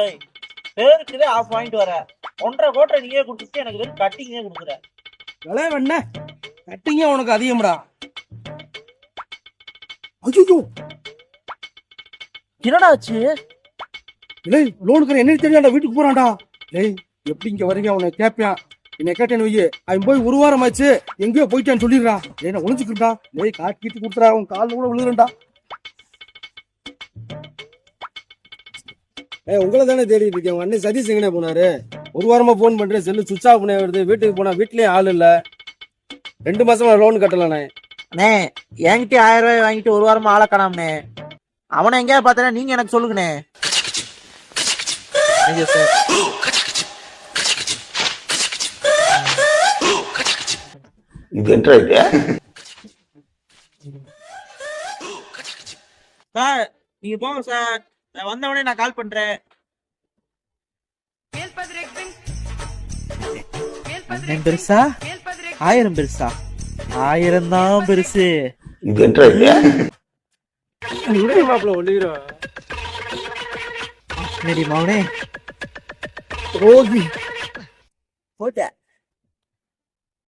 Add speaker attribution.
Speaker 1: ஏய், பேருக்குதே ஆஃப் வாங்கிட்டு வர. ஒன்றரை கோட்டை நீயே கொடுத்துட்டு எனக்கு வெறும் கட்டிங்கே கொடுக்குற.
Speaker 2: விலை வேணா கட்டிங்க உனக்கு அதிகம்டா. ஐயோ
Speaker 1: என்னடா ஆச்சு?
Speaker 2: இல்லை லோனுக்கு என்ன தெரியாண்டா வீட்டுக்கு போறான்டா. டேய் எப்படி இங்க வரீங்க அவனை கேட்பான் என்னை கேட்டேன்னு வையே அவன் போய் ஒரு வாரம் ஆச்சு. எங்கேயோ போயிட்டான்னு சொல்லிடுறா. டேய் நான் ஒளிஞ்சுக்கிட்டா டேய் காட்டு கீட்டு கொடுத்துறா. அவன் காலில் கூட விழுறா
Speaker 3: ஏய் உங்களை தானே தேடிட்டு இருக்கேன். உங்க அண்ணன் சதீஷ் எங்கனே போனாரு? ஒரு வாரமா ஃபோன் பண்றேன். செல்லு சுவிச் ஆஃப் பண்ணி வருது. வீட்டுக்கு போனா வீட்லயும் ஆள் இல்ல. ரெண்டு மாசமா லோன் கட்டலண்ணே
Speaker 1: அண்ணே என்கிட்ட ஆயிரம் ரூபாய் வாங்கிட்டு ஒரு வாரமா ஆள காணாமண்ணே. அவனை எங்கேயா பார்த்தா நீங்க எனக்கு சொல்லுங்கண்ணே. ஐயோ சார்
Speaker 4: இது என்ன இது?
Speaker 1: சார் நீங்க போங்க சார் நான் வந்தவொடனே நான் கால் பண்றேன். பெருசா? ஆயிரம் பெருசா? ஆயிரம் தான் பெருசு.
Speaker 3: மாப்பிள்ள ஒளிகிறோம்
Speaker 1: போட்ட.